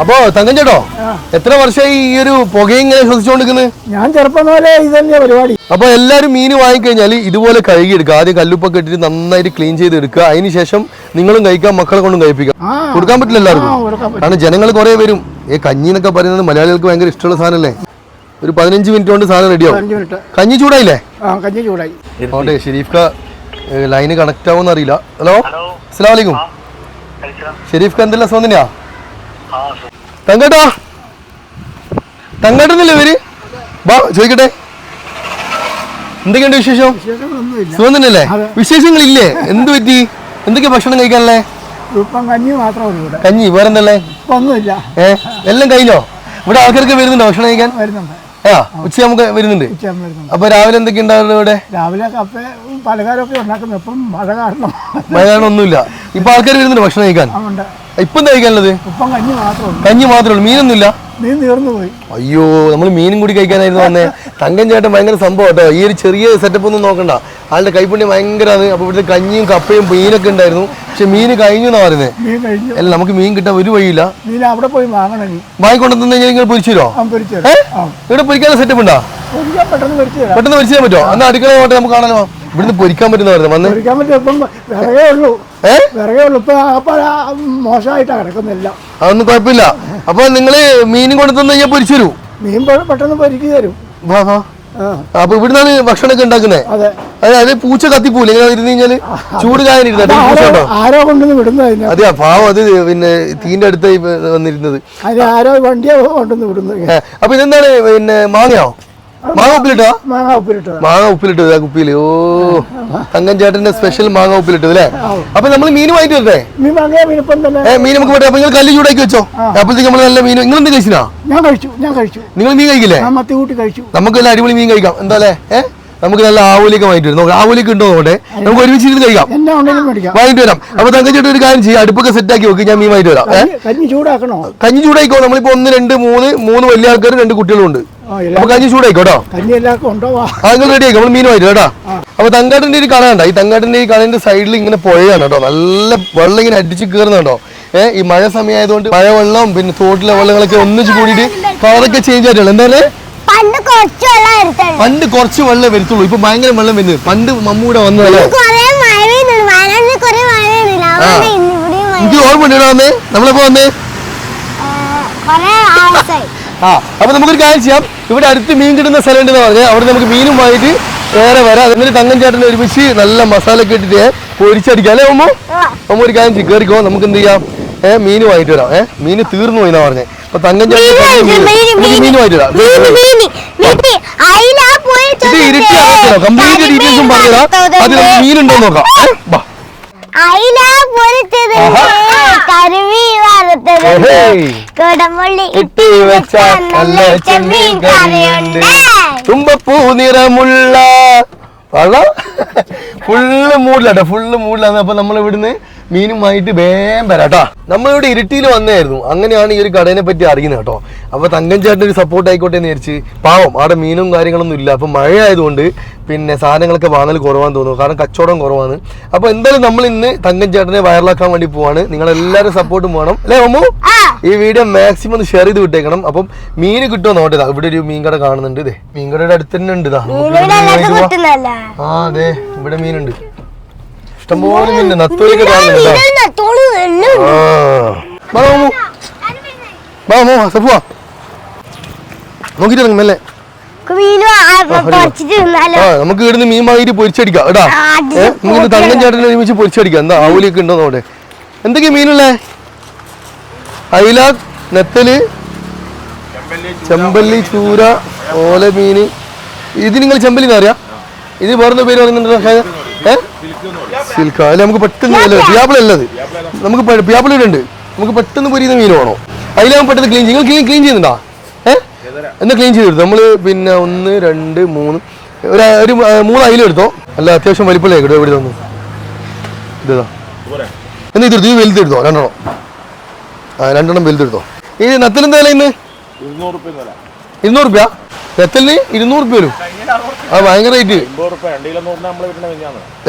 അപ്പൊ തങ്കം ചേട്ടോ എത്ര വർഷമായി ഈ ഒരു പുക ഇങ്ങനെ ശ്വസിച്ചുകൊണ്ടിരിക്കുന്നത് ഞാൻ ചെറുപ്പം പോലെ ഇതന്നെ പരിപാടി. അപ്പൊ എല്ലാരും മീൻ വാങ്ങിക്കഴിഞ്ഞാൽ ഇതുപോലെ കഴുകിയെടുക്കുക. ആദ്യം കല്ലുപ്പൊക്കെ ഇട്ടിട്ട് നന്നായിട്ട് ക്ലീൻ ചെയ്ത് എടുക്കുക അതിനുശേഷം നിങ്ങളും കഴിക്കാം മക്കളെ കൊണ്ടും കഴിപ്പിക്കാം. കൊടുക്കാൻ പറ്റില്ല എല്ലാവർക്കും. കാരണം ജനങ്ങൾ കുറെ വരും. ഈ കഞ്ഞി എന്നൊക്കെ പറയുന്നത് മലയാളികൾക്ക് ഭയങ്കര ഇഷ്ടമുള്ള സാധനല്ലേ ഒരു പതിനഞ്ച് മിനിറ്റ് കൊണ്ട് സാധനം റെഡിയാവും കഞ്ഞി ചൂടായില്ലേ? ആ കഞ്ഞി ചൂടായി. അതുകൊണ്ട് ഷെരീഫ് ക ലൈന് കണക്ട് ആവുമെന്ന് അറിയില്ല. ഹലോ? അസ്സലാം വലൈക്കും ഷെരീഫ് എന്തെല്ലാം സോന്നിനാ തങ്കട്ടോ. തങ്കട്ടെന്നല്ലേ ഇവർ? വാ ചോദിക്കട്ടെ. എന്തൊക്കെയുണ്ട് വിശേഷം? സുഖം തന്നെയല്ലേ? വിശേഷങ്ങളില്ലേ? എന്ത് പറ്റി? എന്തൊക്കെ ഭക്ഷണം കഴിക്കാനല്ലേ കഞ്ഞി മാത്രമേ കഞ്ഞി വേറെന്തല്ലേ? ഒന്നുമില്ല. എല്ലാം കഴിഞ്ഞോ? ഇവിടെ ആൾക്കാർക്ക് വരുന്നുണ്ടോ ഭക്ഷണം കഴിക്കാൻ? വരുന്നുണ്ട്. ആ ഉച്ച നമുക്ക് വരുന്നുണ്ട്. ഉച്ചയാകുമ്പോൾ വരുന്നുണ്ട്. അപ്പൊ രാവിലെ എന്തൊക്കെ ഉണ്ടാവുന്നത് ഇവിടെ രാവിലെ കപ്പ പലഹാരമൊക്കെ ഉണ്ടാക്കുന്നു. ഇപ്പം മഴ കാരണം. മഴ കാരണം ഒന്നുമില്ല. ഇപ്പൊ ആൾക്കാർ വരുന്നുണ്ട് ഭക്ഷണം കഴിക്കാൻ. അതുകൊണ്ട് ഇപ്പൊ എന്താ കഴിക്കാനുള്ളത്? ഇപ്പം കഞ്ഞി മാത്രമേ കഞ്ഞി മാത്രമേ ഉള്ളൂ. മീനൊന്നുമില്ല? നീ തീർന്നു പോയി. അയ്യോ നമ്മൾ മീനും കൂടി കഴിക്കാനായിരുന്നു വന്നേ. തങ്കൻ ചേട്ടൻ ഭയങ്കര സംഭവം കേട്ടോ. ഈ ഒരു ചെറിയ സെറ്റപ്പ് ഒന്നും നോക്കണ്ട. ആളുടെ കൈപ്പുണ്യം ഭയങ്കരമാണ്. അപ്പൊ ഇവിടുത്തെ കഞ്ഞിയും കപ്പയും മീനൊക്കെ ഉണ്ടായിരുന്നു. പക്ഷെ മീൻ കഴിഞ്ഞു എന്നാ പറയുന്നത് മീൻ കഴിഞ്ഞു. അല്ല നമുക്ക് മീൻ കിട്ടാൻ ഒരു വഴിയില്ല. മീൻ അവിടെ പോയി വാങ്ങണം വാങ്ങിക്കൊണ്ടു നിങ്ങൾ പൊരിച്ചു തരുമോ അവൻ പൊരിച്ചു ഏ? തരാം ആ. ഇവിടെ പൊരിക്കാനുള്ള സെറ്റപ്പ് ഉണ്ടോ? പെട്ടെന്ന് പൊരിച്ചു തരാൻ പറ്റുമോ എന്നാ അടുക്കള പോട്ടെ നമുക്ക് കാണാനോ ഇവിടുന്ന് പൊരിക്കാൻ പറ്റുന്ന പറയുന്നത് വന്ന്. പൊരിക്കാൻ പറ്റും. ഇപ്പം വിറകേ ഉള്ളൂ. ഏ? വിറകേ ഉള്ളൂ. ഇപ്പം മോശമായിട്ടാണ് കിടക്കുന്നില്ല അതൊന്നും കുഴപ്പമില്ല. അപ്പൊ നിങ്ങൾ മീനും കൊണ്ടുതന്നു കഴിഞ്ഞാൽ പൊരിച്ചു തരൂ മീൻ പെട്ടെന്ന് പൊരിച്ചു തരും. അപ്പൊ ഇവിടുന്നാണ് ഭക്ഷണമൊക്കെ ഉണ്ടാക്കുന്നത് അതെ. അതായത് പൂച്ച കത്തിപ്പോലെ ഇങ്ങനെ ഇരുന്ന് കഴിഞ്ഞാൽ ചൂട് കാര്യം അതെയാ പാവം അത് പിന്നെ തീന്റെ അടുത്തായി വന്നിരുന്നത്. ആരോ വണ്ടിയെ കൊണ്ടുവന്ന് വിടുന്നത്. അപ്പൊ ഇതെന്താണ് പിന്നെ മാങ്ങയോ? മാങ്ങ ഉപ്പിലിട്ടോ? മാങ്ങ ഉപ്പിലിട്ടോ. മാങ്ങ ഉപ്പിലിട്ടോ കുപ്പിയിൽ. ഓ തങ്കൻ ചേട്ടന്റെ സ്പെഷ്യൽ മാങ്ങ ഉപ്പിലിട്ടു അല്ലേ? അപ്പൊ നമ്മൾ മീൻ വാങ്ങിട്ട് വരട്ടെ? മീൻ നമുക്ക് പോട്ടെ അപ്പൊ നിങ്ങൾ കല്ല് ചൂടാക്കി വെച്ചോ? അപ്പോഴത്തേക്ക് നമ്മൾ നല്ല മീൻ നിങ്ങൾ എന്ത് കഴിച്ചിനാ? ഞാൻ കഴിച്ചു ഞാൻ കഴിച്ചു. നിങ്ങൾ മീൻ കഴിക്കില്ലേ? മത്തി കൂട്ടി കഴിച്ചു. നമുക്ക് നല്ല അടിപൊളി മീൻ കഴിക്കാം. എന്താ അല്ലേ? നമുക്ക് നല്ല ആവൂലിയൊക്കെ വാങ്ങിട്ട് വരും. നോക്കാം ആവൂലിയൊക്കെ ഉണ്ടോ നോട്ടെ നമുക്ക് ഒരുമിച്ച് ഇരുന്ന് കഴിക്കാം. വാങ്ങിട്ട് വരാം. അപ്പൊ തങ്ങൻ ചേട്ടൻ ഒരു കാര്യം ചെയ്യാം. അടുപ്പൊക്കെ സെറ്റ് ആക്കി വെക്ക്. ഞാൻ മീൻ വാങ്ങിട്ട് വരാം. കഞ്ഞി- ചൂടാക്കണോ? കഞ്ഞി ചൂടായിക്കോ? നമ്മളിപ്പോ ഒന്ന് രണ്ട് മൂന്ന് മൂന്ന് വലിയ ആൾക്കാരും രണ്ട് കുട്ടികളും ഉണ്ട്. അപ്പൊ കഞ്ഞി ചൂടായിക്കോ കേട്ടോ കഞ്ഞി എല്ലാവർക്കും ഉണ്ടോ? വാ. നിങ്ങൾ റെഡി ആയിക്കോ? നമ്മൾ മീൻ വാങ്ങിട്ട് കേട്ടോ അപ്പൊ തങ്കാട്ടിന്റെ ഒരു കട ഈ തങ്കാട്ടിന്റെ ഈ കടന്റെ സൈഡിൽ ഇങ്ങനെ പുഴയാണ് കേട്ടോ നല്ല വെള്ളം ഇങ്ങനെ അടിച്ച് കയറുന്നുണ്ടോ ഏഹ് ഈ മഴ സമയമായതുകൊണ്ട് മഴ വെള്ളം പിന്നെ തോട്ടിലെ വെള്ളങ്ങളൊക്കെ ഒന്നിച്ച് കൂടിയിട്ട് കളറൊക്കെ ചേഞ്ച് ആയിട്ടുള്ളൂ എന്തായാലും പണ്ട് കുറച്ച് വെള്ളം വരുത്തുള്ളൂ പണ്ട് കുറച്ച് വെള്ളം വരത്തുള്ളൂ. ഇപ്പൊ ഭയങ്കര വെള്ളം വരുന്നത് പണ്ട് മമ്മൂടെ വന്നതല്ലേ എനിക്ക് ഓർമ്മ വന്നേ നമ്മളിപ്പോ വന്നേ? ആ അപ്പൊ നമുക്കൊരു കാര്യം ചെയ്യാം. ഇവിടെ അടുത്ത് മീൻ കിട്ടുന്ന സ്ഥലം ഉണ്ടെന്ന് പറഞ്ഞാൽ അവിടെ നമുക്ക് മീനും വാങ്ങിയിട്ട് വേറെ വരാം. എന്നിട്ട് തങ്ങൻ ചേട്ടൻ ഒരുമിച്ച് നല്ല മസാല ഒക്കെ ഇട്ടിട്ട് പൊരിച്ചടിക്കാം. അല്ലേ അമ്മ അമ്മ ഒരു കാര്യം ചെയ്യും കയറിക്കോ നമുക്ക് എന്ത് ചെയ്യാം? ഏഹ് മീൻ വാങ്ങിട്ട് വരാം. ഏഹ് മീൻ തീർന്നു പോയിന്നാ പറഞ്ഞേ. അപ്പൊ തങ്ങൻ ചേട്ടൻ മീൻ വാങ്ങിട്ട് വരാം. ഇത് ഇരുട്ടി അറിയത്തില്ല. കംപ്ലീറ്റ് ഡീറ്റെയിൽസും പറഞ്ഞുതരാം. നോക്കാം. ഏ? അയില പൊരിച്ചത് കരുവി വറുത്തത്. ഏഹേയ്. കുടമുള്ളി ഇട്ടി വെച്ച നല്ല ചെമ്മീൻ കറിയുണ്ട്. തുമ്പപ്പൂ നിറമുള്ള വള്ളം ഫുള്ള് മൂടിലാട്ടോ ഫുള്ള് മൂടിലാണ് അപ്പൊ നമ്മൾ ഇവിടുന്ന് മീനുമായിട്ട് വേഗം വരാട്ടോ നമ്മളിവിടെ ഇരുട്ടിയിൽ വന്നായിരുന്നു അങ്ങനെയാണ് ഈ ഒരു കടേനെ പറ്റി അറിയുന്നത് കേട്ടോ അപ്പൊ തങ്കം ചേട്ടൻ ഒരു സപ്പോർട്ട് ആയിക്കോട്ടെ എന്ന് വിചാരിച്ച് പാവം അവിടെ മീനും കാര്യങ്ങളൊന്നും ഇല്ല. അപ്പൊ മഴ ആയതുകൊണ്ട് പിന്നെ സാധനങ്ങളൊക്കെ വാങ്ങൽ കുറവാന്ന് തോന്നുന്നു. കാരണം കച്ചവടം കുറവാണ്. അപ്പൊ എന്തായാലും നമ്മൾ ഇന്ന് തങ്കം ചേട്ടനെ വൈറലാക്കാൻ വേണ്ടി പോവാണ്. നിങ്ങൾ എല്ലാവരും സപ്പോർട്ടും വേണം. അല്ലേ അമ്മു ഈ വീഡിയോ മാക്സിമം ഒന്ന് ഷെയർ ചെയ്ത് വിട്ടേക്കണം. അപ്പം മീൻ കിട്ടുമോ നോട്ടെ ഇവിടെ ഒരു മീൻകട കാണുന്നുണ്ട്. ഇതേ മീൻകടയുടെ അടുത്ത് തന്നെ ഉണ്ട്. ആ അതെ ഇവിടെ മീനുണ്ട്. ഇഷ്ടംപോലെ മീൻ നത്തോലിക്ക് കാണുന്നുണ്ടോ ആ. മാമു സഫുവാ. നോക്കിട്ട് ഇറങ്ങും മെല്ലെ. നമുക്ക് ഇവിടുന്ന് മീൻ വാങ്ങിട്ട് പൊരിച്ചടിക്കാം. ഏ നമുക്ക് തങ്ങൻ ചേട്ടനെ ഒരുമിച്ച് പൊരിച്ചടിക്കാം. എന്താ ആവൂലിയൊക്കെ ഉണ്ടോ അവിടെ? എന്തൊക്കെയാ മീനുള്ളേ? അയില നെത്തൽ ചെമ്പല്ലി ചൂര ഓല മീന് ഇത് നിങ്ങൾ ചെമ്പല്ലി അറിയാം ഇത് വേറൊരു പേര് പറയുന്നുണ്ട് ഏ? സിൽക്ക. അല്ലെ നമുക്ക് പെട്ടെന്ന് അല്ല പിയാപ്പിള അല്ലത്. നമുക്ക് പിയാപ്പിള ഉണ്ട്. നമുക്ക് പെട്ടെന്ന് പൊരിയുന്ന മീൻ വേണോ? അതിലാകുമ്പോൾ പെട്ടെന്ന് ക്ലീൻ ചെയ്യും. നിങ്ങൾ ക്ലീൻ ക്ലീൻ ചെയ്യുന്നുണ്ടോ? എന്നാ ക്ലീൻ ചെയ്തെടുത്തു നമ്മൾ പിന്നെ ഒന്ന് രണ്ട് മൂന്ന്. ഒരു ഒരു മൂന്ന് അയിലും എടുത്തോ. അല്ല അത്യാവശ്യം വലിപ്പമുള്ള കേട്ടോ എവിടെ തന്നു. ഇതാ. എന്ന് ഇതെടുത്തു ഈ വലുതെടുത്തോ രണ്ടെണ്ണം. ആ രണ്ടെണ്ണം വലുതെടുത്തോ ഈ നത്തലെന്താ വില ഇന്ന്? ഇരുന്നൂറ് റുപ്യ നെത്തലിന് ഇരുന്നൂറ് റുപ്യ വരും. ആ ഭയങ്കര റേറ്റ്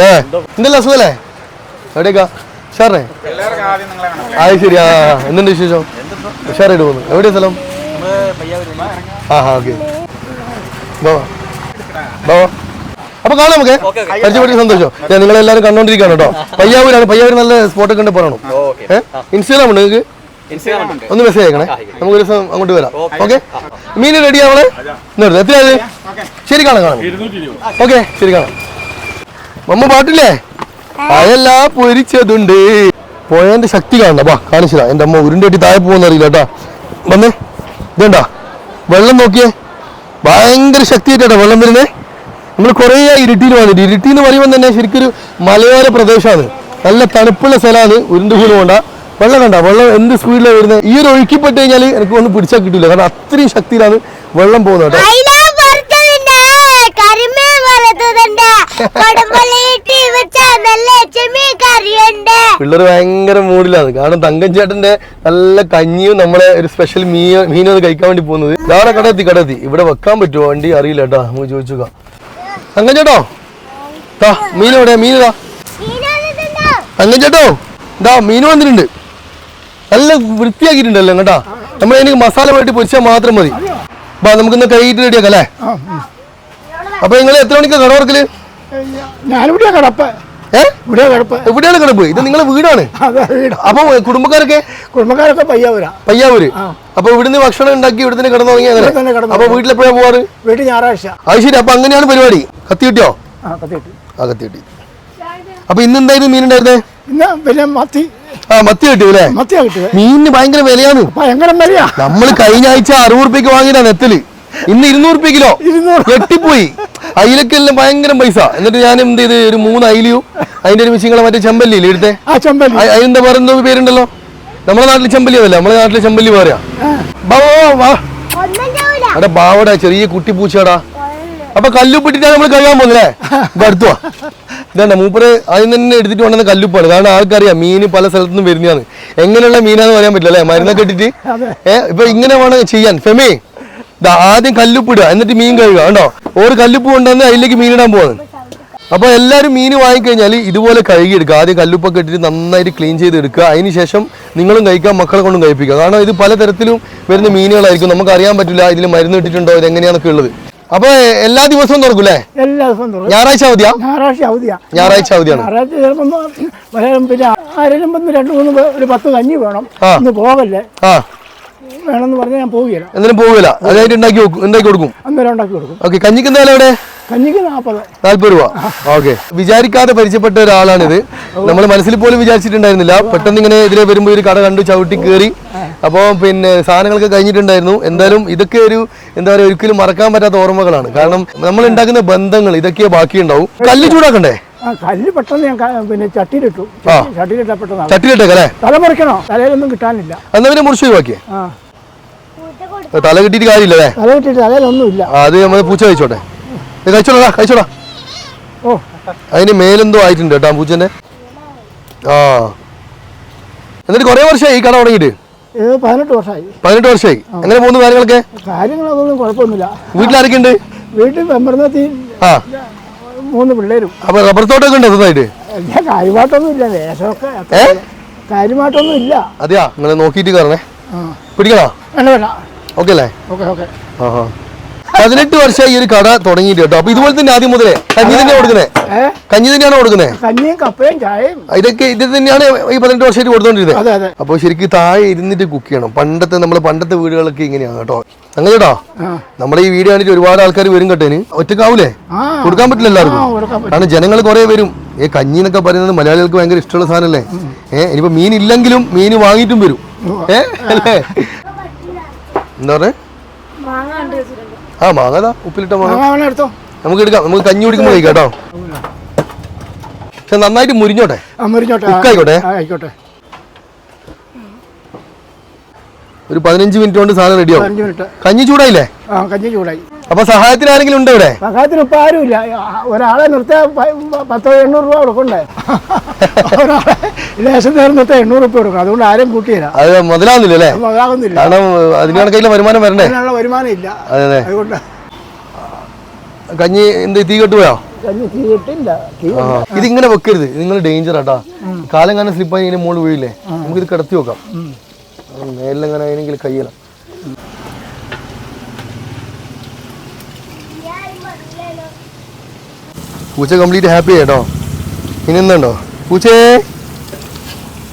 ഏ എന്തല്ല അസുഖല്ലേ എവിടേക്കാ ഉഷാറേ? അത് ശരി. ആ ആ, എന്തുണ്ട് വിശേഷം? ഉഷാറായിട്ട് പോകുന്നു. എവിടെയാ സ്ഥലം? ആ ഹാ ഓക്കെ. അപ്പൊ കാണാം നമുക്ക്. പരിചയപ്പെട്ടി സന്തോഷം? ഞാൻ നിങ്ങളെല്ലാരും കണ്ടോണ്ടിരിക്കാണ് കേട്ടോ. പയ്യാവൂരാണ്. പയ്യാവൂർ നല്ല സ്പോട്ടൊക്കെ ഉണ്ട് പറയണം? ഇൻസ്റ്റാഗ്രാം ഉണ്ട് നിങ്ങൾക്ക് ഒന്ന് മെസ്സേജ് അയക്കണേ. നമുക്ക് ഒരു ദിവസം അങ്ങോട്ട് വരാം. ഓക്കെ. മീൻ റെഡി ആവണേ? നിർത്ത് എത്രയായത് ശരി കാണാം കാണാം. ഓക്കെ ശരി കാണാം. മമ്മ പാട്ടില്ലേ? അയല്ല പൊരിച്ചതുണ്ട്. പോയതിന്റെ ശക്തി കാണണ്ട വാ കാണിച്ചതാ എന്റെ അമ്മ ഉരുണ്ടി കെട്ടി താഴെ പോകുന്ന അറിയില്ല കേട്ടാ. വന്നേ. ഇതേണ്ടാ? വെള്ളം നോക്കിയേ. ഭയങ്കര ശക്തിയായിട്ടാണ് വെള്ളം വരുന്നത് നമ്മൾ കുറേ ഇരുട്ടിയിൽ വന്നിട്ട് ഇരുട്ടി എന്ന് പറയുമ്പോൾ തന്നെ ശരിക്കൊരു മലയോര പ്രദേശമാണ്. നല്ല തണുപ്പുള്ള സ്ഥലമാണ് ഉരുണ്ട് കൊണ്ട വെള്ളം കണ്ട വെള്ളം എന്ത് സ്പീഡിലാണ് വരുന്നത് ഈ ഒരു ഒഴുക്കിപ്പെട്ട് കഴിഞ്ഞാൽ എനിക്ക് ഒന്നും പിടിച്ചാൽ കിട്ടില്ല കാരണം അത്രയും ശക്തിയിലാണ് വെള്ളം പോകുന്നത് കേട്ടോ അയില വറുത്തതുണ്ട് കരിമീൻ വറുത്തതുണ്ട് കൊടുമ്പലിട്ട് വെച്ച നല്ല ചെമ്മീൻ കറിയുണ്ട് പിള്ളേർ ഭയങ്കര മൂടിലാണ് കാരണം തങ്കം ചേട്ടന്റെ നല്ല കഞ്ഞിയും നമ്മളെ ഒരു സ്പെഷ്യൽ മീൻ മീനും അത് കഴിക്കാൻ വേണ്ടി പോകുന്നത്. ഇതാണ് കടത്തി കടത്തി ഇവിടെ വെക്കാൻ പറ്റുമോ? വണ്ടി അറിയില്ല കേട്ടോ. നമുക്ക് ചോദിച്ചു നോക്കാം. തങ്കം ചേട്ടോ? താ മീൻ എവിടെ മീൻ ഇതാ. തങ്കം ചേട്ടോ? ഇതാ മീൻ വന്നിട്ടുണ്ട്. നല്ല വൃത്തിയാക്കിയിട്ടുണ്ടല്ലോ കേട്ടാ. നമ്മൾ അതിന് മസാല വേണ്ടി പൊരിച്ചാൽ മാത്രം മതി. അപ്പൊ നമുക്കിന്ന് കൈയിട്ട് റെഡിയാക്കാം അല്ലേ. അപ്പൊ നിങ്ങൾ എത്ര മണിക്ക് കട കിടപ്പ് ഇവിടെ കിടപ്പ് എവിടെയാണ് കിടപ്പ് ഇത് നിങ്ങളെ വീടാണ്. അപ്പൊ കുടുംബക്കാരൊക്കെ? കുടുംബക്കാരൊക്കെ പയ്യാവൂരാ. പയ്യാവൂര്. അപ്പൊ ഇവിടുന്ന് ഭക്ഷണം ഉണ്ടാക്കി ഇവിടുന്ന് കിടന്നു തുടങ്ങി അങ്ങനെ? അപ്പൊ വീട്ടിൽ എപ്പോഴാ പോവാറ്? വീട്ടിൽ ഞായറാഴ്ച. അത് ശരി. അപ്പൊ അങ്ങനെയാണ് പരിപാടി. കത്തി കിട്ടിയോ? ആ കത്തി കിട്ടി. അപ്പൊ ഇന്ന് എന്തായിരുന്നു മീൻ ഉണ്ടായിരുന്നേ? ഇന്ന് പിന്നെ മത്തി. ആ മത്തി കിട്ടി അല്ലേ മത്തിയാ കിട്ടിയത് മീനിന് ഭയങ്കര വിലയാണ്. ഭയങ്കര നമ്മൾ കഴിഞ്ഞ ആഴ്ച അറുപത് റുപ്യക്ക് വാങ്ങിയതാണ് നെത്തൽ. ഇന്ന് ഇരുന്നൂറ് റുപ്യ കിലോ. ഇരുന്നൂറ്. അയിലക്കെല്ലാം ഭയങ്കര പൈസ. എന്നിട്ട് ഞാൻ എന്ത് ചെയ്ത്? ഒരു മൂന്ന് അയിലിയോ. അതിന്റെ ഒരു മിച്ചിങ്ങളെ മറ്റേ ചെമ്പല്ലിയില്ലേ എടുത്തേ അതിന്റെ വേറെ എന്തോ പേരുണ്ടല്ലോ? നമ്മുടെ നാട്ടിൽ ചെമ്പല്ലി അതല്ല നമ്മുടെ നാട്ടിലെ ചെമ്പല്ലി പറയാ ബാവടാ ചെറിയ കുട്ടി പൂച്ചടാ അപ്പൊ കല്ലുപ്പിട്ടിട്ടാണ് നമ്മൾ കഴിയാൻ പോകുന്നല്ലേ? ഇപ്പൊ അടുത്തു വാ ഇതന്നെ മൂപ്പര് അതിൽ തന്നെ എടുത്തിട്ട് കൊണ്ടുവന്ന കല്ലുപ്പാണ്. കാരണം ആൾക്കറിയാം മീന് പല സ്ഥലത്തു നിന്നും വരുന്നതാണ്. എങ്ങനെയുള്ള മീനാന്ന് പറയാൻ പറ്റില്ല അല്ലേ? മരുന്നൊക്കെ ഇട്ടിട്ട്. ഏഹ് ഇപ്പൊ ഇങ്ങനെ വേണം ചെയ്യാൻ. ഫെമി ദാ ആദ്യം കല്ലുപ്പിടുക എന്നിട്ട് മീൻ കഴുകുക കണ്ടോ? ഒരു കല്ലുപ്പ് കൊണ്ടുവന്ന് അതിലേക്ക് മീനിടാൻ പോകുന്നത് അപ്പൊ എല്ലാവരും മീൻ വാങ്ങിക്കഴിഞ്ഞാൽ ഇതുപോലെ കഴുകിയെടുക്കുക. ആദ്യം കല്ലുപ്പൊക്കെ ഇട്ടിട്ട് നന്നായിട്ട് ക്ലീൻ ചെയ്ത് എടുക്കുക അതിന് ശേഷം നിങ്ങളും കഴിക്കാം മക്കളെ കൊണ്ടും കഴിപ്പിക്കുക. കാരണം ഇത് പലതരത്തിലും വരുന്ന മീനുകളായിരിക്കും. നമുക്ക് അറിയാൻ പറ്റില്ല ഇതിൽ മരുന്ന് ഇട്ടിട്ടുണ്ടോ ഇത് എങ്ങനെയാന്നൊക്കെ ഉള്ളത്. അപ്പൊ എല്ലാ ദിവസവും തുറക്കൂലേ എല്ലാ ദിവസവും തുറക്കും. ഞായറാഴ്ച അവധിയാ? ഞായറാഴ്ച അവധിയാ. ഞായറാഴ്ച അവധിയാണ്. ഞായറാഴ്ച ചിലപ്പം പിന്നെ ആരെങ്കിലും വന്ന് രണ്ട് മൂന്ന് ഒരു പത്ത് കഞ്ഞി വേണം. ഇന്ന് പോകല്ലേ? വേണമെന്ന് പറഞ്ഞാൽ ഞാൻ പോവുകയില്ല. എന്നാലും പോവില്ല അതായിട്ട് ഉണ്ടാക്കി ഉണ്ടാക്കി കൊടുക്കും. അന്നേരം ഉണ്ടാക്കി കൊടുക്കും. ഓക്കെ കഞ്ഞിക്ക് എന്തായാലും അവിടെ? കഞ്ഞിക്ക് നാൽപ്പത് നാല്പത് രൂപ. ഓക്കെ. വിചാരിക്കാതെ പരിചയപ്പെട്ട ഒരാളാണിത്. നമ്മൾ മനസ്സിൽ പോലും വിചാരിച്ചിട്ടുണ്ടായിരുന്നില്ല. പെട്ടെന്ന് ഇങ്ങനെ ഇതിലെ വരുമ്പോൾ ഒരു കട കണ്ടു ചവിട്ടി കയറി അപ്പോൾ പിന്നെ സാധനങ്ങളൊക്കെ കഴിഞ്ഞിട്ടുണ്ടായിരുന്നു. എന്തായാലും ഇതൊക്കെ ഒരു എന്താ പറയുക ഒരിക്കലും മറക്കാൻ പറ്റാത്ത ഓർമ്മകളാണ്. കാരണം നമ്മൾ ഉണ്ടാക്കുന്ന ബന്ധങ്ങൾ ഇതൊക്കെ ബാക്കിയുണ്ടാവും. കല്ല് ചൂടാക്കണ്ടേ? ആ കല്ല് പെട്ടെന്ന് ഞാൻ പിന്നെ ചട്ടിയിലിട്ടു. ചട്ടിയിലിട്ട പെട്ടെന്ന് ചട്ടിലിട്ടേക്കല്ലേ തല മുറിക്കണോ? തലയിലൊന്നും കിട്ടാനില്ല. എന്നാ പിന്നെ മുറിച്ച് ഒഴിവാക്കിയേ? തല കിട്ടിയിട്ട് കാര്യമില്ലല്ലേ തല കിട്ടിയിട്ട് തലയിലൊന്നുമില്ല. അത് നമ്മൾ പൂച്ച കഴിച്ചോട്ടെ. ഇത് കഴിച്ചോടാ കഴിച്ചോടാ. ഓ. അതിന് മേലെന്തോ ആയിട്ടുണ്ട് കേട്ടോ പൂച്ചന്റെ. ആ. എന്നിട്ട് കുറേ വർഷമായി ഈ കട തുടങ്ങിയിട്ട്? പതിനെട്ട് വർഷമായി. പതിനെട്ട് വർഷമായി. എങ്ങനെ പോകുന്നു കാര്യങ്ങളൊക്കെ? കാര്യങ്ങളൊന്നും കുഴപ്പമൊന്നുമില്ല. വീട്ടിലാരൊക്കെ ഉണ്ട് വീട്ടിൽ വെമ്പർന്നത്തി മൂന്ന് പിള്ളേരും. അപ്പൊ റബ്ബർ തോട്ടമൊക്കെ ഉണ്ട് സ്വന്തമായിട്ട് ഞാൻ കാര്യമായിട്ടൊന്നും ഇല്ല. അത്ര- ഏ? കാര്യമായിട്ടൊന്നും ഇല്ല. അതെയാ? നിങ്ങൾ നോക്കിയിട്ട് കയറണേ പിടിക്കണോ? വേണ്ട വേണ്ട. ഓക്കെ അല്ലേ? Okay okay. ആഹാ. പതിനെട്ട് വർഷമായി ഈ ഒരു കട തുടങ്ങിയിട്ട് കേട്ടോ. അപ്പൊ ഇതുപോലെ തന്നെ ആദ്യം മുതലേ കഞ്ഞി തന്നെയാണ് കൊടുക്കുന്നത് കഞ്ഞി തന്നെയാണ് കൊടുക്കുന്നത് കഞ്ഞിയും കപ്പയും ചായയും. ഇതൊക്കെ ഇത് തന്നെയാണ് ഈ പതിനെട്ട് വർഷമായിട്ട് കൊടുത്തോണ്ടിരുന്നത് അപ്പൊ ശരിക്കും താഴെ ഇരുന്നിട്ട് കുക്ക് ചെയ്യണം. പണ്ടത്തെ നമ്മളെ പണ്ടത്തെ വീടുകളൊക്കെ ഇങ്ങനെയാണ് കേട്ടോ. അങ്ങനെ കേട്ടോ? നമ്മളെ നമ്മുടെ ഈ വീഡിയോ കണ്ടിട്ട് ഒരുപാട് ആൾക്കാർ വരും കേട്ടേന് ഒറ്റക്കാവൂലേ? കൊടുക്കാൻ പറ്റില്ല എല്ലാവർക്കും. കാരണം ജനങ്ങൾ കുറെ വരും. ഈ കഞ്ഞി എന്നൊക്കെ പറയുന്നത് മലയാളികൾക്ക് ഭയങ്കര ഇഷ്ടമുള്ള സാധനമല്ലേ? ഏ ഇനിയിപ്പോ മീൻ ഇല്ലെങ്കിലും മീൻ വാങ്ങിയിട്ടും വരും. ഏ അല്ലേ? എന്താ പറഞ്ഞേ? ആ മാങ്ങാ ഉപ്പിലിട്ട മാങ്ങ. എടുത്തോ. നമുക്ക് എടുക്കാം നമുക്ക് കഞ്ഞി കുടിക്കുമ്പോൾ കഴിക്കാം കേട്ടോ. പക്ഷെ നന്നായിട്ട് മുരിഞ്ഞോട്ടെ? ആയിക്കോട്ടെ. ഒരു പതിനഞ്ച് മിനിറ്റ് കൊണ്ട് സാധനം റെഡിയാവും കഞ്ഞി ചൂടായില്ലേ? ആ കഞ്ഞി ചൂടായി. അപ്പൊ സഹായത്തിന് ആരെങ്കിലും ഉണ്ട് ഇവിടെ? സഹായത്തിന് ഇപ്പൊ ആരുമില്ല. ഒരാളെ നിർത്തിയാൽ പത്തോ എണ്ണൂറ് രൂപ കൊടുക്കണ്ടേ? ഒരാളെ ലേശം നേരം നിർത്തിയാൽ എണ്ണൂറ് രൂപ കൊടുക്കണം. അതുകൊണ്ട് ആരും കൂട്ടിയില്ല. അത് മുതലാവുന്നില്ല അല്ലേ? അതാകുന്നില്ല കാരണം അതിന് കണക്കിലെ വരുമാനം വരണ്ടേ? അതിനുള്ള വരുമാനം ഇല്ല. അതെ അതെ. അതുകൊണ്ട് കഞ്ഞി എന്ത് തീ കെട്ടുപോയോ? ഇതിങ്ങനെ വെക്കരുത്. നിങ്ങൾ ഡേഞ്ചർ ആട്ടാ. കാലം കാലം സ്ലിപ്പായി ഇങ്ങനെ മുകളിൽ വീഴില്ലേ? നമുക്കിത് കിടത്തി വെക്കാം. മേലെങ്ങനെ ആയെങ്കിൽ കയ്യല പൂച്ച കംപ്ലീറ്റ് ഹാപ്പി കേട്ടോ. ഇനി എന്തുണ്ടോ പൂച്ചേ?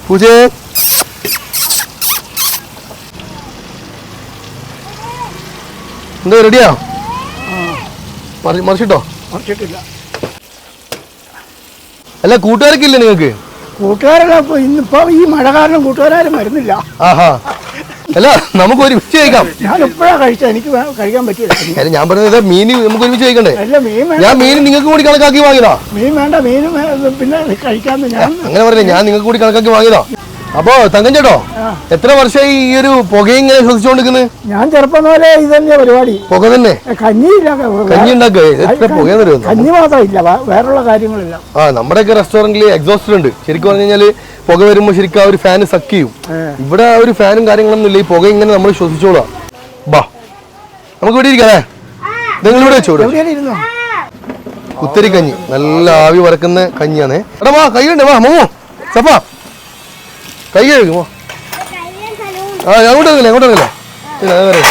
പൂച്ചേ? എന്താ റെഡിയാ മറിച്ചിട്ടോ? മറിച്ചിട്ടില്ല. അല്ല കൂട്ടുകാരൊക്കെ ഇല്ലേ നിങ്ങൾക്ക്? കൂട്ടുകാരല്ല ഇന്നിപ്പോ ഈ മഴ കാരണം കൂട്ടുകാരും വരുന്നില്ല. ആഹാ. അല്ല നമുക്ക് ഒരുമിച്ച് കഴിക്കാം. ഞാൻ ഇപ്പോഴാ കഴിച്ചത്. എനിക്ക് വേ- കഴിക്കാൻ അല്ല ഞാൻ പറഞ്ഞത് മീൻ നമുക്ക് ഒരുമിച്ച് കഴിക്കണ്ടേ? അല്ല മീൻ വേണ്ട. ഞാൻ മീൻ നിങ്ങൾക്ക് കൂടി കണക്കാക്കി വാങ്ങിയതാ. മീൻ വേണ്ട മീൻ വേ- പിന്നെ കഴിക്കാന്ന് ഞാൻ അങ്ങനെ പറഞ്ഞേ ഞാൻ നിങ്ങൾക്ക് കൂടി കണക്കാക്കി വാങ്ങിയതാ. അപ്പോ തങ്കം ചേട്ടോ ആ. എത്ര വർഷമായി ഈ ഒരു പുക ഇങ്ങനെ ശ്വസിച്ചുകൊണ്ടിരിക്കുന്നത് ഞാൻ ചെറുപ്പം മുതലേ ഇത് തന്നെ പരിപാടി. പുക തന്നെ? ഏ, കഞ്ഞിയില്ല കഞ്ഞി ഉണ്ടാക്കുക എത്ര പുക കഞ്ഞി മാത്രമില്ല വേ- വേറെയുള്ള കാര്യങ്ങളില്ല. ആ നമ്മുടെയൊക്കെ റെസ്റ്റോറന്റിൽ എക്സോസ്റ്റർ ഉണ്ട്. ശരിക്കും പറഞ്ഞു കഴിഞ്ഞാൽ പുക വരുമ്പോൾ ശരിക്കും ആ ഒരു ഫാൻ സക്ക് ചെയ്യും. ഇവിടെ ആ ഒരു ഫാനും കാര്യങ്ങളൊന്നും ഇല്ല. ഈ പുക ഇങ്ങനെ നമ്മൾ ശ്വസിച്ചോളാം ബാ. നമുക്ക് ഇവിടെ ഇരിക്കാല്ലേ നിങ്ങൾ ഇവിടെ ഇരുന്നോ? കുത്തരി കഞ്ഞി. നല്ല ആവി വറക്കുന്ന കഞ്ഞിയാണ്. എടാ വാ കൈ ഉണ്ട് വാ മോമോ സഫ. കൈ കഴുകുമോ ആ അങ്ങോട്ട് ഇറങ്ങില്ല അങ്ങോട്ട് ഇറങ്ങില്ല? ഇല്ല, അത്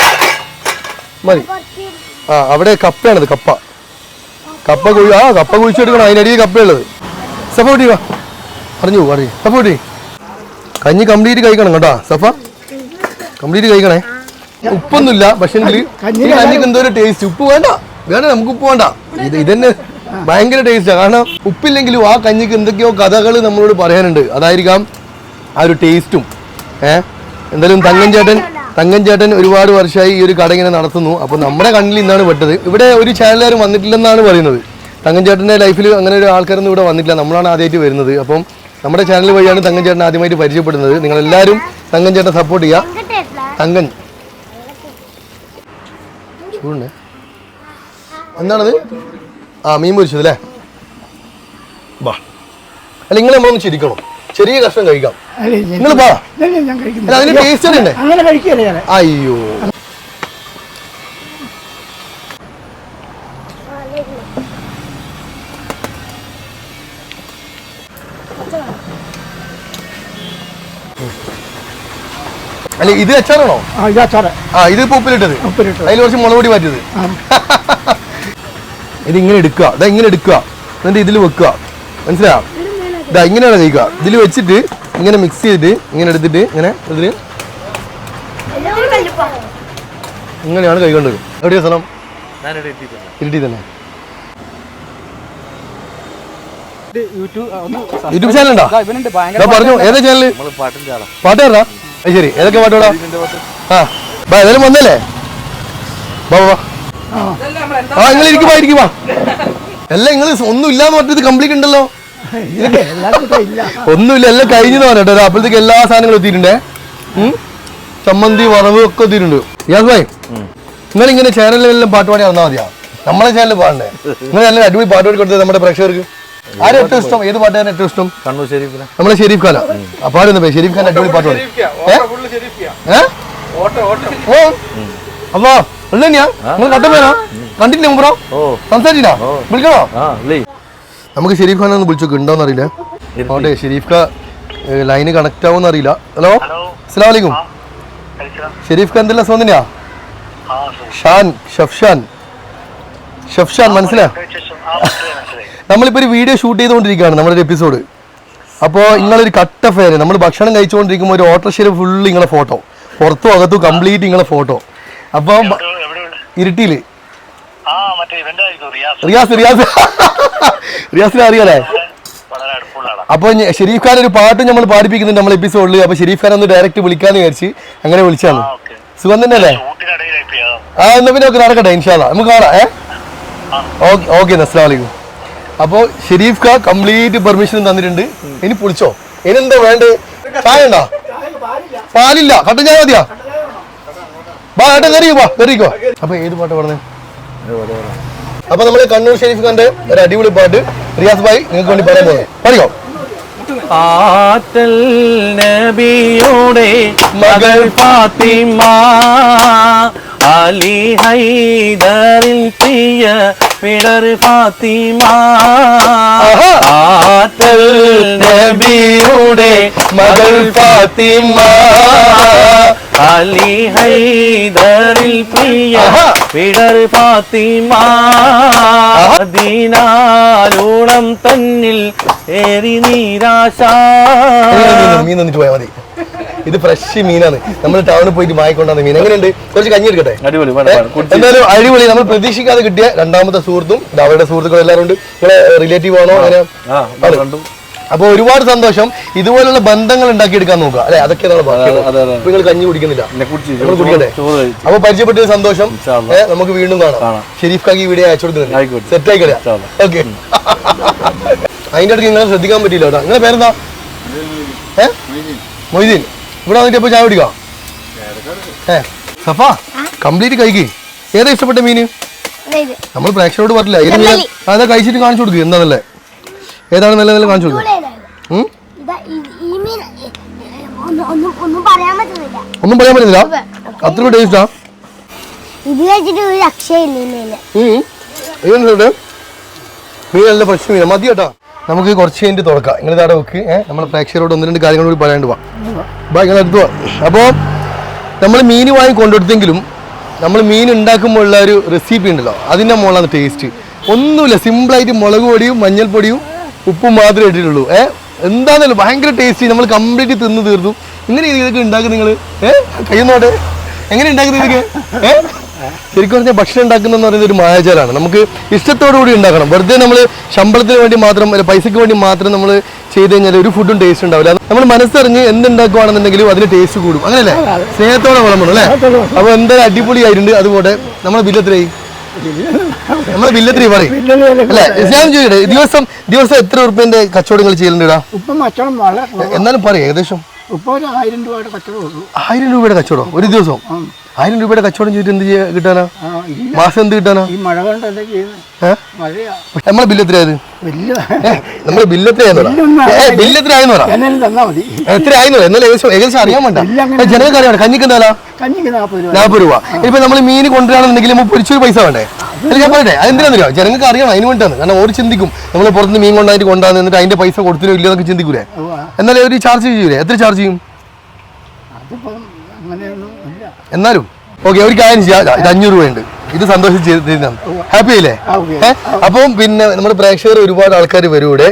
മതി. ആ അവിടെ കപ്പയാണത് കപ്പ. കപ്പ കുഴി ആ കപ്പ കുഴിച്ചെടുക്കണം. അതിനടിയിൽ കപ്പയുള്ളത്. സഫ കൂട്ടി വാ. അറിഞ്ഞു അറിഞ്ഞു. കൂട്ടി കഞ്ഞി കംപ്ലീറ്റ് കഴിക്കണം കേട്ടോ സഫ. കംപ്ലീറ്റ് കഴിക്കണേ. ഉപ്പൊന്നുമില്ല പക്ഷേ കഞ്ഞി കഞ്ഞിക്ക് എന്തോ ഒരു ടേസ്റ്റ് ഉപ്പ് വേണ്ട വേണ്ട നമുക്ക് ഉപ്പ് വേണ്ട. ഇത് ഇതന്നെ ഭയങ്കര ടേസ്റ്റാണ് കാരണം ഉപ്പില്ലെങ്കിലും ആ കഞ്ഞിക്ക് എന്തൊക്കെയോ കഥകൾ നമ്മളോട് പറയാനുണ്ട്. അതായിരിക്കാം ആ ഒരു ടേസ്റ്റും ഏ? എന്തായാലും തങ്കൻ ചേട്ടൻ തങ്കൻ ചേട്ടൻ ഒരുപാട് വർഷമായി ഈ ഒരു കട ഇങ്ങനെ നടത്തുന്നു. അപ്പോൾ നമ്മുടെ കണ്ണിൽ ഇന്നാണ് പെട്ടത്. ഇവിടെ ഒരു ചാനലുകാരും വന്നിട്ടില്ലെന്നാണ് പറയുന്നത്. തങ്കൻ ചേട്ടന്റെ ലൈഫിൽ അങ്ങനെ ഒരു ആൾക്കാരൊന്നും ഇവിടെ വന്നിട്ടില്ല. നമ്മളാണ് ആദ്യമായിട്ട് വരുന്നത്. അപ്പം നമ്മുടെ ചാനൽ വഴിയാണ് തങ്കൻ ചേട്ടൻ ആദ്യമായിട്ട് പരിചയപ്പെടുന്നത്. നിങ്ങൾ എല്ലാവരും തങ്കൻ ചേട്ടനെ സപ്പോർട്ട് ചെയ്യുക തങ്കൻ. ചൂടുണ്ട് എന്താണത്? ആ മീൻ പൊരിച്ചത് അല്ലേ? ബാ. അല്ല നിങ്ങൾ നമ്മളൊന്ന് ചിരിക്കണം. ചെറിയ കഷ്ണം കഴിക്കാം. നിങ്ങൾ. അതിന് ടേസ്റ്റ് തന്നെ. അയ്യോ. ഇത് അച്ചാറാണോ? ആ ഇതാ ആ ഇത് ഇപ്പൊ ഉപ്പിലിട്ടത്. ഉപ്പിലിട്ടത്. അതിൽ കുറച്ച് മുളക് പൊടി മാറ്റിയത്. ഇത് ഇങ്ങനെ എടുക്കുക. ഇതാ ഇങ്ങനെ എടുക്കുക. എന്നിട്ട് ഇതിൽ വെക്കുക. മനസ്സിലായോ? ഇതാ ഇങ്ങനെയാണ് കഴിക്കുക. ഇതിൽ വെച്ചിട്ട് ഇങ്ങനെ മിക്സ് ചെയ്തിട്ട് ഇങ്ങനെ എടുത്തിട്ട് ഇങ്ങനെ ഇതിൽ ഇങ്ങനെയാണ് കഴിക്കേണ്ടത്. എവിടെയാ സ്ഥലം? ഇരുട്ടി തന്നെ. യൂട്യൂബ് ചാനൽ ഉണ്ടോ? പറഞ്ഞു ഏതാ ചാനൽ പാട്ടുകാരാ ശരി. ഏതൊക്കെ പാട്ടുകളാ ആ. ബാ ഏതായാലും വന്നല്ലേ? ബാ ആ നിങ്ങൾ ഇരിക്കുമ്പോ ഇരിക്കുമ്പോ എല്ലാം നിങ്ങൾ ഒന്നും ഇല്ലാന്ന് പറഞ്ഞത് കംപ്ലീറ്റ് ഉണ്ടല്ലോ? ഒന്നുമില്ല എല്ലാം കഴിഞ്ഞെന്ന് പറഞ്ഞിട്ടോ അപ്പോഴത്തേക്ക് എല്ലാ സാധനങ്ങളും എത്തിയിട്ടുണ്ടേ? ചമ്മന്തി വറവ് ഒക്കെ എത്തിയിട്ടുണ്ട്. യാസ് ഭായ് നിങ്ങൾ ഇങ്ങനെ ചാനലിലെല്ലാം പാട്ട് പാടി നടന്നാൽ മതിയാ? നമ്മളെ ചാനലിൽ പാടണ്ടേ? നിങ്ങൾ നല്ല അടിപൊളി പാട്ട് പാടി കൊടുത്തത് നമ്മുടെ പ്രേക്ഷകർക്ക്. ആരും ഏറ്റവും ഇഷ്ടം? ഏത് പാട്ടുകാരൻ ഏറ്റവും ഇഷ്ടം? കണ്ണൂർ ഷെരീഫിനെ നമ്മളെ ഷെരീഫ് ഖാന. ആ പാടുന്ന പേ ഷെരീഫ് ഖാൻ അടിപൊളി പാട്ട് പാടി. ഏ? ഏ? ഓ. അപ്പൊ ഉള്ളന്നെയാ നിങ്ങൾ കട്ടപ്പേനാ കണ്ടിട്ടില്ല മുമ്പറോ ഓ. സംസാരിച്ചിട്ടാ? വിളിക്കണോ? ആ ഇല്ലേ നമുക്ക് ഷെരീഫ് ഖാനെ ഒന്ന് വിളിച്ചോക്ക്. ഉണ്ടോന്ന് അറിയില്ല അതുകൊണ്ട് ഷെരീഫ് ഖാ ലൈന് കണക്ട് ആവുമെന്ന് അറിയില്ല. ഹലോ? അസ്സലാമു അലൈക്കും ഷെരീഫ് ഖാൻ എന്തെല്ലാം സോന്നിനാ ഷാൻ ഷഫ്ഷാൻ. ഷഫ്ഷാൻ മനസ്സിലാ നമ്മളിപ്പോ ഒരു വീഡിയോ ഷൂട്ട് ചെയ്തുകൊണ്ടിരിക്കുകയാണ് നമ്മുടെ ഒരു എപ്പിസോഡ് അപ്പോൾ നിങ്ങളൊരു കട്ട ഫേര് നമ്മൾ ഭക്ഷണം കഴിച്ചുകൊണ്ടിരിക്കുമ്പോൾ ഒരു ഓട്ടോറിക്ഷയിൽ ഫുള്ള് നിങ്ങളെ ഫോട്ടോ പുറത്തും അകത്തും കംപ്ലീറ്റ് നിങ്ങളെ ഫോട്ടോ അപ്പോൾ ഇരുട്ടിയിൽ. റിയാസ്. റിയാസ് റിയാസ്. റിയാസിനെ അറിയാലേ? അപ്പൊ ഷെരീഫ് ഖാൻ ഒരു പാട്ട് നമ്മൾ പാടിപ്പിക്കുന്നുണ്ട് നമ്മൾ എപ്പിസോഡിൽ അപ്പൊ ഷെരീഫ് ഖാൻ ഒന്ന് ഡയറക്റ്റ് വിളിക്കാന്ന് വിചാരിച്ച് അങ്ങനെ വിളിച്ചാണ് സുഖം തന്നെയല്ലേ? ആ എന്നാ പിന്നെ ഒക്കെ നടക്കട്ടെ ഇൻഷാല്ല നമുക്ക് കാണാം ഏ? ഓക്കെ ഓക്കെ അസ്സാം വലൈക്കും അപ്പോൾ ഷെരീഫ് ഖാ കംപ്ലീറ്റ് പെർമിഷൻ തന്നിട്ടുണ്ട്. ഇനി പൊളിച്ചോ? ഇനി എന്താ വേണ്ടേ ചായ ഉണ്ടോ പാലില്ല. കട്ടൻ ചായ മതിയാ? ബാ ഏട്ടൻ കയറിക്കോ അപ്പൊ ഏത് പാട്ട് പറഞ്ഞേ അപ്പൊ നമ്മൾ കണ്ണൂർ ഷെരീഫ് ഖാന്റെ ഒരു അടിപൊളി പാട്ട് റിയാസ് ഭായി നിങ്ങൾക്ക് വേണ്ടി പറയാൻ പോകുന്നത് പറയോ ആത്തൽ നബിയുടെ മകൾ ഫാത്തിമ അലി ഹൈദറിൽ പ്രിയ പിടർ ഫാത്തിമ. ആത്തൽ ആറ്റൽ നബിയുടെ മകൾ ഫാത്തിമ. അലി ഹൈദറിൽ പ്രിയ. പിടർ ഫാത്തിമ. ദീനാലൂണം തന്നിൽ ഏറി നീരാശ. നീ നിന്നിട്ട് പോയാൽ മതി. ഇത് ഫ്രഷ് മീനാണ്. നമ്മൾ ടൗണിൽ പോയിട്ട് വാങ്ങിക്കൊണ്ടാണ് മീൻ. എങ്ങനെയുണ്ട്? കുറച്ച് കഞ്ഞി എടുക്കട്ടെ? അടിപൊളി എന്തായാലും അടിപൊളി. നമ്മൾ പ്രതീക്ഷിക്കാതെ കിട്ടിയ രണ്ടാമത്തെ സുഹൃത്തും അവരുടെ സുഹൃത്തുക്കൾ എല്ലാവരും ഉണ്ട്. നിങ്ങളെ റിലേറ്റീവ് ആണോ? അങ്ങനെ ആ ആണ്. അപ്പൊ ഒരുപാട് സന്തോഷം. ഇതുപോലുള്ള ബന്ധങ്ങൾ ഉണ്ടാക്കി എടുക്കാൻ നോക്കുക. അല്ലെ? അതൊക്കെ. നിങ്ങൾ കഞ്ഞി കുടിക്കുന്നില്ല. നമ്മൾ കുടിക്കട്ടെ. അപ്പൊ പരിചയപ്പെട്ട സന്തോഷം. നമുക്ക് വീണ്ടും കാണാം. ഷെരീഫ് കാക്കി വീഡിയോ അയച്ചു കൊടുക്കുന്നുണ്ട് സെറ്റ് ആയി ഇൻഷാ അല്ലാ. ഓക്കെ അതിന്റെ അടുത്ത് നിങ്ങളെ ശ്രദ്ധിക്കാൻ പറ്റില്ല കേട്ടോ. നിങ്ങളെ പേരെന്താ? ഏ? മൊയ്തീൻ. ഇവിടെ വന്നിട്ട് എപ്പോ ചായ കുടിക്കാം? ഏ സഫ കംപ്ലീറ്റ് കഴിക്ക്. ഏതാ ഇഷ്ടപ്പെട്ട മീന്? നമ്മൾ പ്രേക്ഷകരോട് പറഞ്ഞില്ല ഏത് മീൻ അതാ കഴിച്ചിട്ട് കാണിച്ചു കൊടുക്കുക എന്താ നല്ല. ഏതാണ് നല്ല നല്ല കാണിച്ചു കൊടുക്കുക മീൻ ഒന്നും പറയാൻ പറ്റുന്നില്ല. ഒന്നും പറയാൻ പറ്റില്ല അത്ര ടേസ്റ്റാ ഇത് കഴിച്ചിട്ട് ഒരു രക്ഷയില്ല മീൻ നല്ല ഫ്രഷ് മീനാ. മതി കേട്ടോ. നമുക്ക് കുറച്ച് കഴിഞ്ഞിട്ട് തുറക്കാം. നിങ്ങൾ താടെ നോക്ക്. നമ്മളെ പ്രേക്ഷകരോട് ഒന്ന് രണ്ട് കാര്യങ്ങൾ കൂടി പറയാണ്ട് പോവാം. ബാ നിങ്ങൾ അടുത്ത് അപ്പോൾ നമ്മൾ മീൻ വാങ്ങി കൊണ്ടെടുത്തെങ്കിലും നമ്മൾ മീൻ ഉണ്ടാക്കുമ്പോഴുള്ള ഒരു റെസിപ്പി ഉണ്ടല്ലോ അതിന്റെ മുകളിലാണ് ടേസ്റ്റ് ഒന്നുമില്ല സിമ്പിളായിട്ട് മുളക് പൊടിയും മഞ്ഞൾപ്പൊടിയും ഉപ്പും മാത്രമേ ഇട്ടിട്ടുള്ളൂ. ഏഹ് എന്താണെന്നല്ലോ ഭയങ്കര ടേസ്റ്റ് നമ്മൾ കംപ്ലീറ്റ് തിന്ന് തീർന്നു ഇങ്ങനെ ഇതൊക്കെ ഉണ്ടാക്കുന്നത് നിങ്ങൾ ഏഹ് കയ്യുന്നോട്ടെ എങ്ങനെ ഉണ്ടാക്കുന്നത് ഇതൊക്കെ ഏഹ് ശരിക്കും പറഞ്ഞാൽ ഭക്ഷണം ഉണ്ടാക്കുന്നതെന്ന് പറയുന്നത് ഒരു മായാചാരമാണ് നമുക്ക് ഇഷ്ടത്തോടു കൂടി ഉണ്ടാക്കണം. വെറുതെ നമ്മൾ ശമ്പളത്തിന് വേണ്ടി മാത്രം അല്ല പൈസയ്ക്ക് വേണ്ടി മാത്രം നമ്മൾ ചെയ്ത് കഴിഞ്ഞാൽ ഒരു ഫുഡും ടേസ്റ്റ് ഉണ്ടാവില്ല. നമ്മൾ മനസ്സറിഞ്ഞ് എന്തുണ്ടാക്കുവാണെന്നുണ്ടെങ്കിലും അതിന് ടേസ്റ്റ് കൂടും. അങ്ങനല്ലേ? സ്നേഹത്തോടെ വളർന്നു അല്ലേ? അപ്പോൾ എന്തായാലും അടിപൊളിയായിട്ടുണ്ട്. അതുപോലെ നമ്മളെ ബില്ലത്രയായി നമ്മളെ ബില്ലത്രയായി പറയും. അല്ലേ? ഞാൻ ചോദിക്കട്ടെ ദിവസം ദിവസം എത്ര ഉറുപ്പ്യന്റെ കച്ചവടങ്ങൾ ചെയ്യലുണ്ടാ എന്നാലും പറയും ഏകദേശം ആയിരം രൂപയുടെ കച്ചവടം ഒരു ദിവസം? ആയിരം രൂപയുടെ കച്ചവടം ചെയ്തിട്ട് എന്ത് ചെയ്യാ കിട്ടാനാ? മാസം എന്ത് കിട്ടാനാ? ഈ മഴ കൊണ്ട് എന്താ ചെയ്യുന്നത് നമ്മളെ ബില്ല് എത്രയായത് നമ്മുടെ നമ്മൾ ബില്ല് എത്രയായെന്ന് പറ. ബില്ല് എത്രയായെന്ന് പറ. എന്നെ തന്നാ മതി. എത്രയായെന്ന് എന്നാലും ഏകദേശം ഏകദേശം അറിയാൻ വേണ്ട. ജനങ്ങൾക്ക് അറിയാം കഞ്ഞിക്ക് എന്താ നാൽപ്പത് രൂപ. ഇപ്പൊ നമ്മൾ മീൻ കൊണ്ടുവരാണെന്നുണ്ടെങ്കിൽ നമുക്ക് പൊരിച്ചൊരു പൈസ വേണ്ടേ? അല്ല ഞാൻ പറയട്ടെ. അതെന്തിനാണെന്നറിയോ ജനങ്ങൾക്ക് അറിയണം അതിന് വേണ്ടിയാണ്. കാരണം ഓർ ചിന്തിക്കും. നമ്മൾ പുറത്ത് മീൻ കൊണ്ടായിട്ട് കൊണ്ടാന്ന് എന്നിട്ട് അതിന്റെ പൈസ കൊടുത്തില്ലോ ഇല്ലയോ എന്നൊക്കെ ചിന്തിക്കൂലേ. എന്നാലും ഒരു ചാർജ് ചെയ്യൂലേ? എത്ര ചാർജ് ചെയ്യും? എന്നാലും ഓക്കെ ഒരു കാര്യം ചെയ്യാം. അഞ്ഞൂറ് രൂപയുണ്ട്. ഇത് സന്തോഷിച്ച് ഹാപ്പി അല്ലേ? അപ്പം പിന്നെ നമ്മൾ പ്രേക്ഷകർ ഒരുപാട് ആൾക്കാർ വരും ഇവിടെ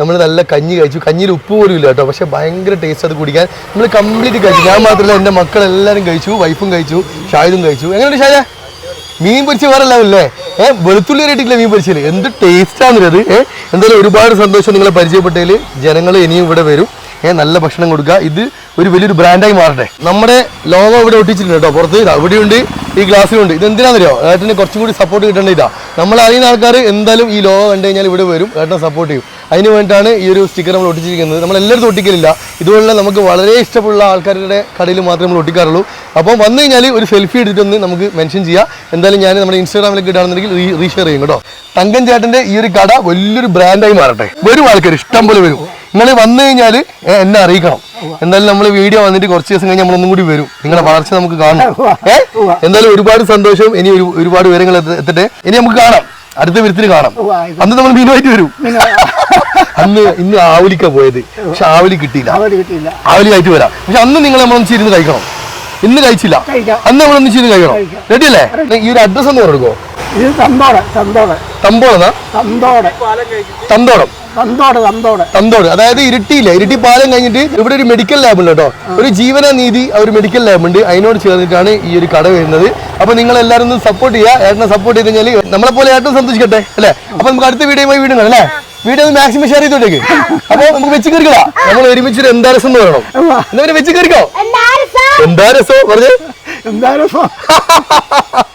നമ്മൾ നല്ല കഞ്ഞി കഴിച്ചു. കഞ്ഞിയിൽ ഉപ്പ് പോലും ഇല്ല കേട്ടോ. പക്ഷെ ഭയങ്കര ടേസ്റ്റ് അത് കുടിക്കാൻ. നമ്മൾ കംപ്ലീറ്റ് കഴിച്ചു. ഞാൻ മാത്രമല്ല എന്റെ മക്കളെല്ലാവരും കഴിച്ചു. വൈഫും കഴിച്ചു. ഷാഹിദും കഴിച്ചു. എങ്ങനെയുണ്ട് ഷാജ മീൻ പൊരിച്ച് വേറെ ലെവലല്ലേ ഏഹ് വെളുത്തുള്ളി കയറിയിട്ടില്ല മീൻ പൊരിച്ചത്? എന്ത് ടേസ്റ്റാണെന്നത് ഏഹ് എന്തായാലും ഒരുപാട് സന്തോഷം നിങ്ങളെ പരിചയപ്പെട്ടതിൽ ജനങ്ങൾ ഇനിയും ഇവിടെ വരും. നല്ല ഭക്ഷണം കൊടുക്കുക. ഇത് ഒരു വലിയൊരു ബ്രാൻഡായി മാറട്ടെ. നമ്മുടെ ലോഗോ ഇവിടെ ഒട്ടിച്ചിട്ടുണ്ട് കേട്ടോ പുറത്ത്. ഇതാ ഇവിടെയുണ്ട് ഈ ഗ്ലാസ്സിലുണ്ട്. ഇത് എന്തിനാണെന്നറിയോ? ഏട്ടന് കുറച്ചും കൂടി സപ്പോർട്ട് കിട്ടേണ്ട ഇതാ. നമ്മൾ അറിയുന്ന ആൾക്കാർ എന്തായാലും ഈ ലോഗോ കണ്ടു കഴിഞ്ഞാൽ ഇവിടെ വരും ഏട്ടനെ സപ്പോർട്ട് ചെയ്യും. അതിന് വേണ്ടിയിട്ടാണ് ഈ ഒരു സ്റ്റിക്കർ നമ്മൾ ഒട്ടിച്ചിരിക്കുന്നത്. നമ്മൾ എല്ലായിടത്തും ഒട്ടിക്കലില്ല. ഇതുപോലെ നമുക്ക് വളരെ ഇഷ്ടമുള്ള ആൾക്കാരുടെ കടയിൽ മാത്രമേ നമ്മൾ ഒട്ടിക്കാറുള്ളൂ. അപ്പോൾ വന്നു കഴിഞ്ഞാൽ ഒരു സെൽഫി എടുത്തിട്ടൊന്ന് നമുക്ക് മെൻഷൻ ചെയ്യാം. എന്തായാലും ഞാൻ നമ്മുടെ ഇൻസ്റ്റാഗ്രാമിലേക്ക് ഇടാണെന്നുണ്ടെങ്കിൽ റീഷെയർ ചെയ്യും കേട്ടോ. തങ്കൻ ചേട്ടന്റെ ഈ ഒരു കട വലിയൊരു ബ്രാൻഡായി മാറട്ടെ. വരും ആൾക്കാർ ഇഷ്ടം പോലെ വരും. നിങ്ങൾ വന്നു കഴിഞ്ഞാൽ എന്നെ അറിയിക്കണം. എന്തായാലും നമ്മൾ വീഡിയോ വന്നിട്ട് കുറച്ച് ദിവസം കഴിഞ്ഞ് നമ്മൾ ഒന്നും കൂടി വരും. നിങ്ങളുടെ വളർച്ച നമുക്ക് കാണണം. ഏ? എന്തായാലും ഒരുപാട് സന്തോഷം. ഇനി ഒരു ഒരുപാട് വിവരങ്ങൾ എത്ത- എത്തട്ടെ ഇനി നമുക്ക് കാണാം. അടുത്ത വിരുത്തിന് കാണാം. അന്ന് നമ്മൾ മീനുമായിട്ട് വരും. അന്ന് ഇന്ന് ആവലിക്ക പോയത്. പക്ഷെ ആവലി കിട്ടിയില്ല. ആവലി ആയിട്ട് വരാം. പക്ഷെ അന്ന് നിങ്ങൾ നമ്മളൊന്ന് ചിരുന്ന് കഴിക്കണം. ഇന്ന് കഴിച്ചില്ല. അന്ന് നമ്മളൊന്ന് ചിരുന്ന് കഴിക്കണം. കഴിക്കാം. റെഡി അല്ലേ? ഈ ഒരു അഡ്രസ് ഒന്ന് ഇത് തമ്പോളം തന്തോടെ തന്തോടെ തന്തോടം. തന്തോടെ അതായത് ഇരുട്ടിയില്ല? ഇരുട്ടി പാലം കഴിഞ്ഞിട്ട് ഇവിടെ ഒരു മെഡിക്കൽ ലാബ് ഉണ്ട് കേട്ടോ. ഒരു ജീവന നീതി ആ ഒരു മെഡിക്കൽ ലാബ് ഉണ്ട്. അതിനോട് ചേർന്നിട്ടാണ് ഈ ഒരു കട വരുന്നത്. അപ്പൊ നിങ്ങൾ എല്ലാവരും ഒന്ന് സപ്പോർട്ട് ചെയ്യുക. ഏട്ടനെ സപ്പോർട്ട് ചെയ്ത് കഴിഞ്ഞാൽ നമ്മളെ പോലെ ഏട്ടനും സന്തോഷിക്കട്ടെ അല്ലേ? അപ്പൊ നമുക്ക് അടുത്ത വീഡിയോയുമായി വീണ്ടും കാണാം അല്ലേ? വീഡിയോ മാക്സിമം ഷെയർ ചെയ്തോട്ടേക്ക്. അപ്പൊ നമുക്ക് വെച്ച് കയറിക്കളാം നമ്മൾ ഒരുമിച്ച് എന്താ രസം എന്ന് പറയണം. എന്നാ പിന്നെ വെച്ച് കയറിക്കോ? എന്താ രസം? എന്താ രസം? പറഞ്ഞേ.